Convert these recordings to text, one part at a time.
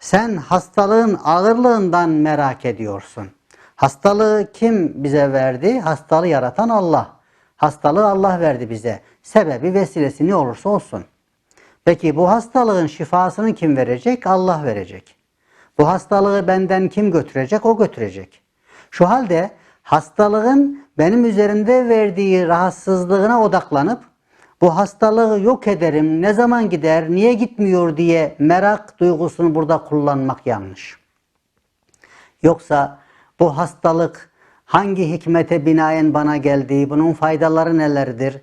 Sen hastalığın ağırlığından merak ediyorsun. Hastalığı kim bize verdi? Hastalığı yaratan Allah. Hastalığı Allah verdi bize. Sebebi vesilesi ne olursa olsun. Peki bu hastalığın şifasını kim verecek? Allah verecek. Bu hastalığı benden kim götürecek? O götürecek. Şu halde hastalığın benim üzerimde verdiği rahatsızlığına odaklanıp bu hastalığı yok ederim, ne zaman gider, niye gitmiyor diye merak duygusunu burada kullanmak yanlış. Yoksa bu hastalık hangi hikmete binaen bana geldi, bunun faydaları nelerdir,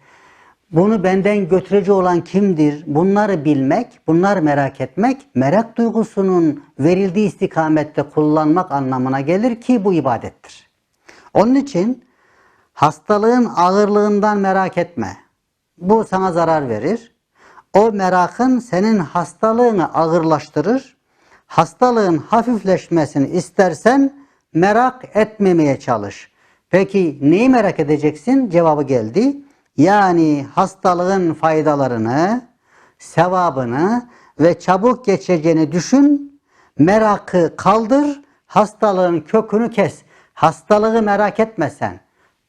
bunu benden götürücü olan kimdir, bunları bilmek, bunları merak etmek, merak duygusunun verildiği istikamette kullanmak anlamına gelir ki bu ibadettir. Onun için hastalığın ağırlığından merak etme. Bu sana zarar verir. O merakın senin hastalığını ağırlaştırır. Hastalığın hafifleşmesini istersen merak etmemeye çalış. Peki neyi merak edeceksin? Cevabı geldi. Yani hastalığın faydalarını, sevabını ve çabuk geçeceğini düşün. Merakı kaldır, hastalığın kökünü kes. Hastalığı merak etmesen.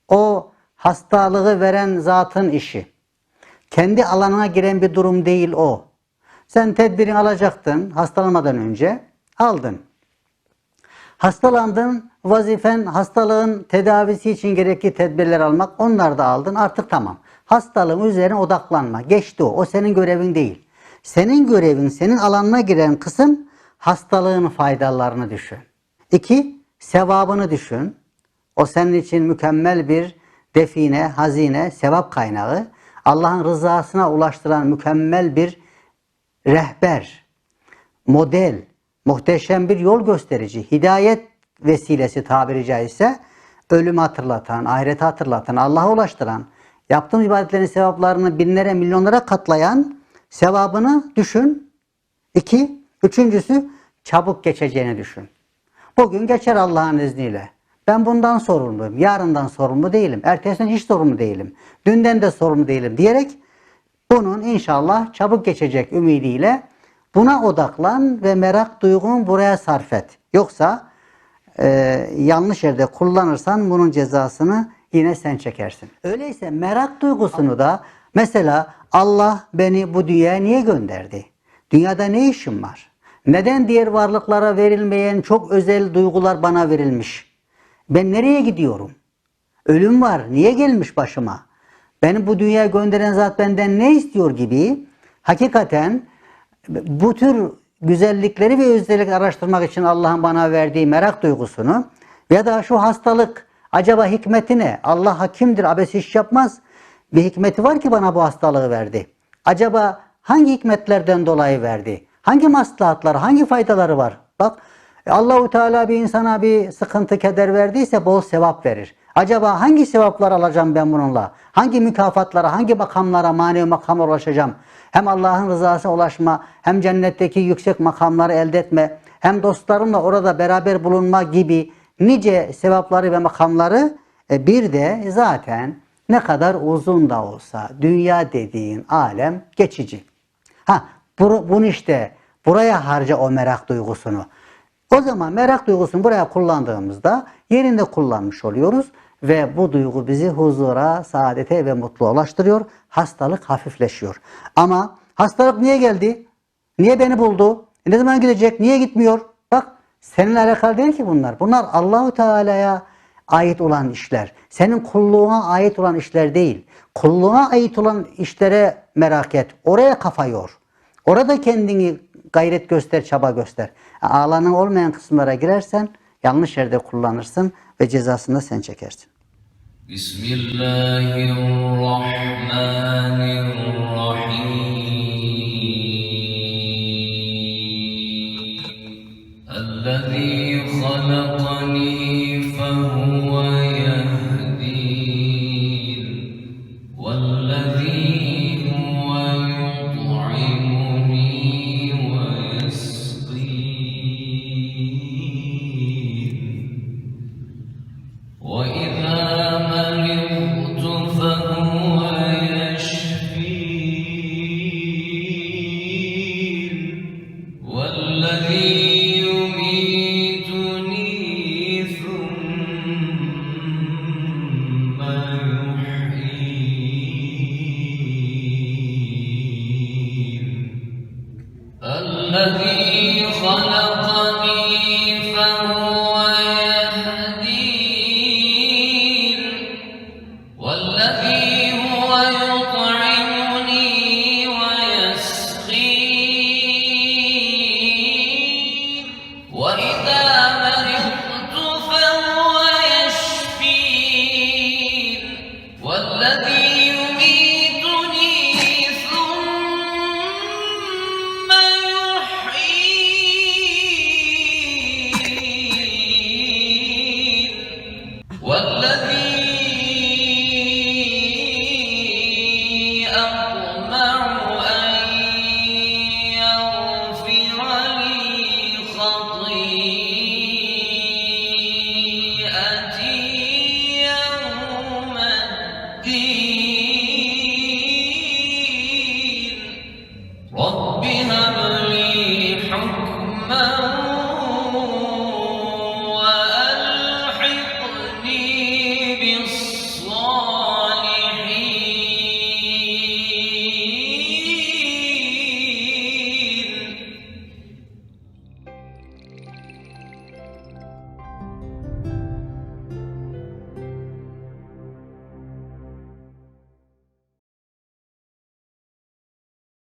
O hastalığı veren zatın işi. Kendi alanına giren bir durum değil o. Sen tedbirini alacaktın hastalanmadan önce. Aldın. Hastalandın, vazifen hastalığın tedavisi için gerekli tedbirler almak. Onları da aldın. Artık tamam. Hastalığın üzerine odaklanma. Geçti o. O senin görevin değil. Senin görevin, senin alanına giren kısım hastalığın faydalarını düşün. İki, sevabını düşün. O senin için mükemmel bir define, hazine, sevap kaynağı. Allah'ın rızasına ulaştıran mükemmel bir rehber, model, muhteşem bir yol gösterici, hidayet vesilesi tabiri caizse ölümü hatırlatan, ahireti hatırlatan, Allah'a ulaştıran, yaptığımız ibadetlerin sevaplarını binlere, milyonlara katlayan sevabını düşün. İki, üçüncüsü çabuk geçeceğini düşün. Bugün geçer Allah'ın izniyle. Ben bundan sorumluyum. Yarından sorumlu değilim. Ertesinden hiç sorumlu değilim. Dünden de sorumlu değilim diyerek bunun inşallah çabuk geçecek ümidiyle buna odaklan ve merak duygun buraya sarf et. Yoksa e, yanlış yerde kullanırsan bunun cezasını yine sen çekersin. Öyleyse merak duygusunu da mesela Allah beni bu dünyaya niye gönderdi? Dünyada ne işim var? Neden diğer varlıklara verilmeyen çok özel duygular bana verilmiş? Ben nereye gidiyorum? Ölüm var. Niye gelmiş başıma? Beni bu dünyaya gönderen zat benden ne istiyor gibi hakikaten bu tür güzellikleri ve özellikleri araştırmak için Allah'ın bana verdiği merak duygusunu ya da şu hastalık acaba hikmeti ne? Allah hakimdir, abes iş yapmaz. Bir hikmeti var ki bana bu hastalığı verdi. Acaba hangi hikmetlerden dolayı verdi? Hangi maslahatları, hangi faydaları var? Bak Allahu Teala bir insana bir sıkıntı, keder verdiyse bol sevap verir. Acaba hangi sevaplar alacağım ben bununla? Hangi mükafatlara, hangi makamlara, manevi makama ulaşacağım? Hem Allah'ın rızasına ulaşma, hem cennetteki yüksek makamları elde etme, hem dostlarımla orada beraber bulunma gibi nice sevapları ve makamları e, bir de zaten ne kadar uzun da olsa dünya dediğin alem geçici. Ha bunu işte buraya harca o merak duygusunu. O zaman merak duygusunu buraya kullandığımızda yerinde kullanmış oluyoruz ve bu duygu bizi huzura, saadete ve mutluluğa ulaştırıyor. Hastalık hafifleşiyor. Ama hastalık niye geldi? Niye beni buldu? E ne zaman gidecek? Niye gitmiyor? Bak seninle alakalı değil ki bunlar. Bunlar Allahu Teala'ya ait olan işler. Senin kulluğuna ait olan işler değil. Kulluğuna ait olan işlere merak et. Oraya kafa yor. Orada kendini gayret göster, çaba göster. E, Alanın olmayan kısımlara girersen yanlış yerde kullanırsın ve cezasını sen çekersin. Bismillahirrahmanirrahim. idea.